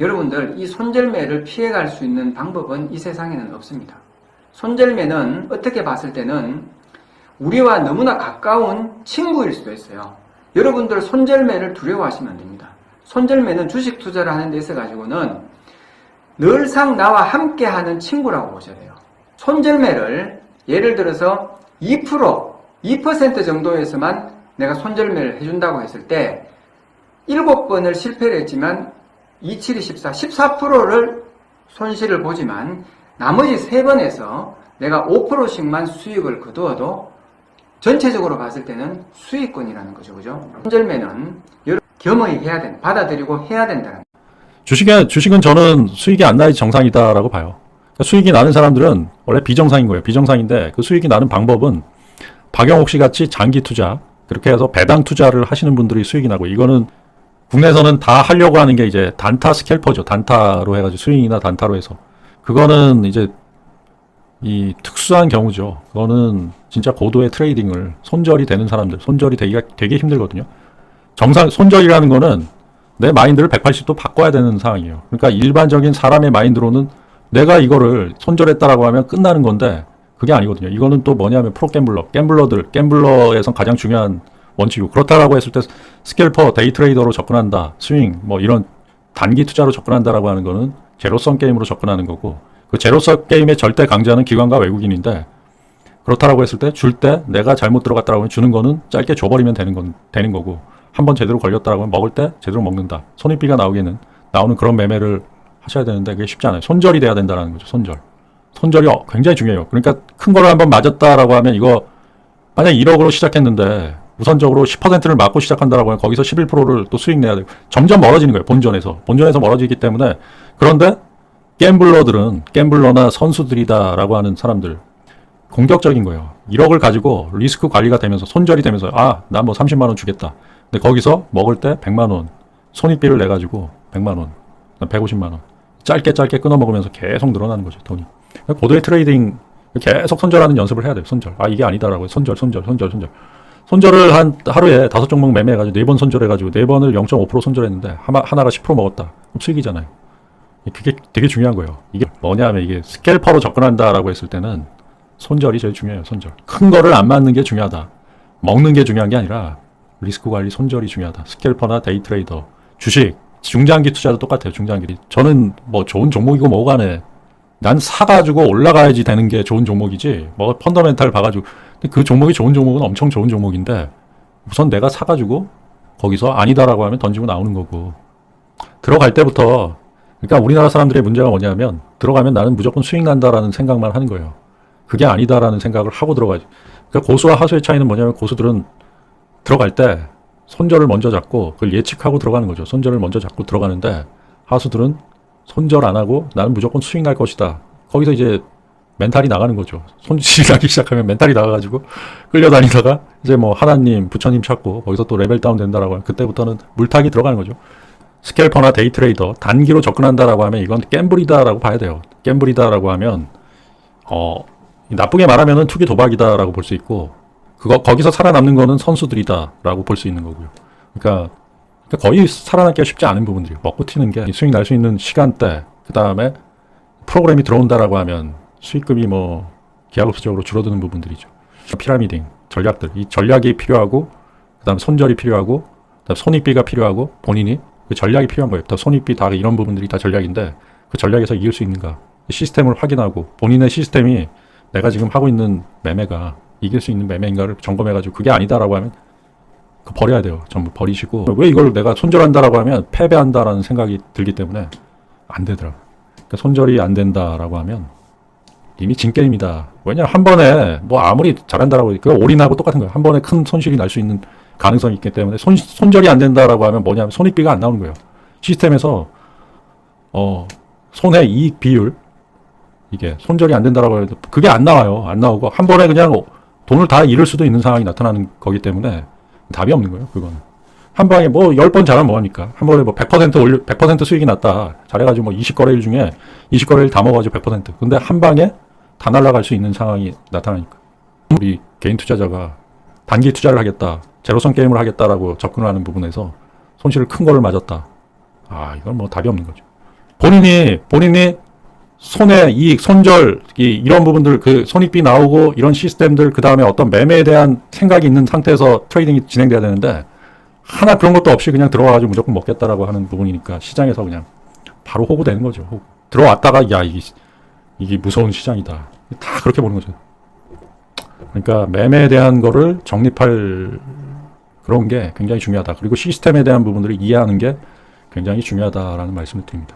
여러분들 이 손절매를 피해갈 수 있는 방법은 이 세상에는 없습니다. 손절매는 어떻게 봤을 때는 우리와 너무나 가까운 친구일 수도 있어요. 여러분들 손절매를 두려워하시면 안 됩니다. 손절매는 주식 투자를 하는 데 있어 가지고는 늘상 나와 함께 하는 친구라고 보셔야 돼요. 손절매를 예를 들어서 2%, 2% 정도에서만 내가 손절매를 해준다고 했을 때 7번을 실패를 했지만 2, 7, 2, 14, 14%를 손실을 보지만 나머지 3번에서 내가 5%씩만 수익을 거두어도 전체적으로 봤을 때는 수익권이라는 거죠. 그죠? 손절매는 겸허히 해야 된, 받아들이고 해야 된다는 주식에, 주식은 저는 수익이 안 나야 정상이다라고 봐요. 그러니까 수익이 나는 사람들은 원래 비정상인 거예요. 비정상인데 그 수익이 나는 방법은 박영옥 씨 같이 장기 투자, 그렇게 해서 배당 투자를 하시는 분들이 수익이 나고 이거는 국내에서는 다 하려고 하는 게 이제 단타 스캘퍼죠. 단타로 해가지고 스윙이나 단타로 해서. 그거는 이제 이 특수한 경우죠. 그거는 진짜 고도의 트레이딩을 손절이 되는 사람들, 손절이 되기가 되게 힘들거든요. 정상, 손절이라는 거는 내 마인드를 180도 바꿔야 되는 상황이에요. 그러니까 일반적인 사람의 마인드로는 내가 이거를 손절했다라고 하면 끝나는 건데 그게 아니거든요. 이거는 또 뭐냐면 프로 갬블러, 갬블러들, 갬블러에선 가장 중요한 원칙이고 그렇다라고 했을 때 스캘퍼, 데이 트레이더로 접근한다, 스윙, 뭐 이런 단기 투자로 접근한다라고 하는 거는 제로섬 게임으로 접근하는 거고 그 제로섬 게임의 절대 강자는 기관과 외국인인데 그렇다라고 했을 때 줄 때 내가 잘못 들어갔다라고 하면 주는 거는 짧게 줘버리면 되는 건 되는 거고 한 번 제대로 걸렸다라고 하면 먹을 때 제대로 먹는다. 손익비가 나오게는 나오는 그런 매매를 하셔야 되는데 그게 쉽지 않아요. 손절이 돼야 된다는 거죠. 손절. 손절이 어, 굉장히 중요해요. 그러니까 큰 거를 한번 맞았다라고 하면 이거 만약 1억으로 시작했는데 우선적으로 10%를 맞고 시작한다라고 하면 거기서 11%를 또 수익 내야 되고 점점 멀어지는 거예요. 본전에서. 본전에서 멀어지기 때문에 그런데 갬블러들은 갬블러나 선수들이다라고 하는 사람들 공격적인 거예요. 1억을 가지고 리스크 관리가 되면서 손절이 되면서 아, 나 뭐 30만 원 주겠다. 근데 거기서 먹을 때 100만 원 손익비를 내 가지고 100만 원, 150만 원 짧게 짧게 끊어 먹으면서 계속 늘어나는 거죠, 돈이. 고도의 트레이딩 계속 손절하는 연습을 해야 돼요. 손절. 아, 이게 아니다라고 손절, 손절, 손절, 손절. 손절을 한 하루에 다섯 종목 매매해가지고 네 번 손절해가지고 네 번을 0.5% 손절했는데 하나, 하나가 10% 먹었다. 수익이잖아요. 그게 되게 중요한 거예요. 이게 뭐냐면 이게 스캘퍼로 접근한다라고 했을 때는 손절이 제일 중요해요. 손절. 큰 거를 안 맞는 게 중요하다. 먹는 게 중요한 게 아니라 리스크 관리 손절이 중요하다. 스캘퍼나 데이 트레이더, 주식, 중장기 투자도 똑같아요. 중장기. 저는 뭐 좋은 종목이고 뭐가 네. 난 사가지고 올라가야지 되는 게 좋은 종목이지. 뭐 펀더멘탈 봐가지고. 그 종목이 좋은 종목은 엄청 좋은 종목인데 우선 내가 사가지고 거기서 아니다라고 하면 던지고 나오는 거고. 들어갈 때부터 그러니까 우리나라 사람들의 문제가 뭐냐면 들어가면 나는 무조건 수익 난다라는 생각만 하는 거예요. 그게 아니다라는 생각을 하고 들어가지. 그러니까 고수와 하수의 차이는 뭐냐면 고수들은 들어갈 때 손절을 먼저 잡고 그걸 예측하고 들어가는 거죠. 손절을 먼저 잡고 들어가는데 하수들은 손절 안 하고 나는 무조건 수익 날 것이다. 거기서 이제 멘탈이 나가는 거죠. 손실이 나기 시작하면 멘탈이 나가가지고 끌려다니다가 이제 뭐 하나님, 부처님 찾고 거기서 또 레벨 다운 된다라고 하면 그때부터는 물타기 들어가는 거죠. 스캘퍼나 데이 트레이더 단기로 접근한다라고 하면 이건 갬블이다라고 봐야 돼요. 갬블이다라고 하면 어 나쁘게 말하면은 투기 도박이다라고 볼 수 있고 그거 거기서 살아남는 거는 선수들이다라고 볼 수 있는 거고요. 그러니까, 거의 살아남기가 쉽지 않은 부분들이에요. 먹고 튀는 게 수익 날 수 있는 시간대 그 다음에 프로그램이 들어온다라고 하면 수익금이 뭐 기하급수적으로 줄어드는 부분들이죠. 피라미딩 전략들 이 전략이 필요하고 그다음 손절이 필요하고 그다음 손익비가 필요하고 본인이 그 전략이 필요한 거예요. 다 손익비 다 이런 부분들이 다 전략인데 그 전략에서 이길 수 있는가 시스템을 확인하고 본인의 시스템이 내가 지금 하고 있는 매매가 이길 수 있는 매매인가를 점검해가지고 그게 아니다라고 하면 그 버려야 돼요. 전부 버리시고 왜 이걸 내가 손절한다라고 하면 패배한다라는 생각이 들기 때문에 안 되더라. 그러니까 손절이 안 된다라고 하면 이미 진 게임이다. 왜냐면 한 번에 뭐 아무리 잘한다라고 그 올인하고 똑같은 거예요. 한 번에 큰 손실이 날 수 있는 가능성이 있기 때문에 손, 손절이 안 된다라고 하면 뭐냐면 손익비가 안 나오는 거예요. 시스템에서 어 손해 이익 비율 이게 손절이 안 된다라고 해도 그게 안 나와요. 안 나오고 한 번에 그냥 돈을 다 잃을 수도 있는 상황이 나타나는 거기 때문에 답이 없는 거예요. 그거는. 한 방에 뭐 10번 잘하면 뭐하니까. 한 번에 뭐 100% 올려, 100% 수익이 났다. 잘해가지고 뭐 20 거래일 중에 20 거래일 다 먹어가지고 100%. 근데 한 방에 다 날아갈 수 있는 상황이 나타나니까. 우리 개인 투자자가 단기 투자를 하겠다. 제로섬 게임을 하겠다라고 접근을 하는 부분에서 손실을 큰 거를 맞았다. 아, 이건 뭐 답이 없는 거죠. 본인이 본인이 손해 이익 손절 이, 이런 부분들 그 손익비 나오고 이런 시스템들 그 다음에 어떤 매매에 대한 생각이 있는 상태에서 트레이딩이 진행돼야 되는데 하나 그런 것도 없이 그냥 들어와가지고 무조건 먹겠다라고 하는 부분이니까 시장에서 그냥 바로 호구되는 거죠. 호구. 들어왔다가 야 이게 이게 무서운 시장이다. 다 그렇게 보는 거죠. 그러니까 매매에 대한 거를 정립할 그런 게 굉장히 중요하다. 그리고 시스템에 대한 부분들을 이해하는 게 굉장히 중요하다라는 말씀을 드립니다.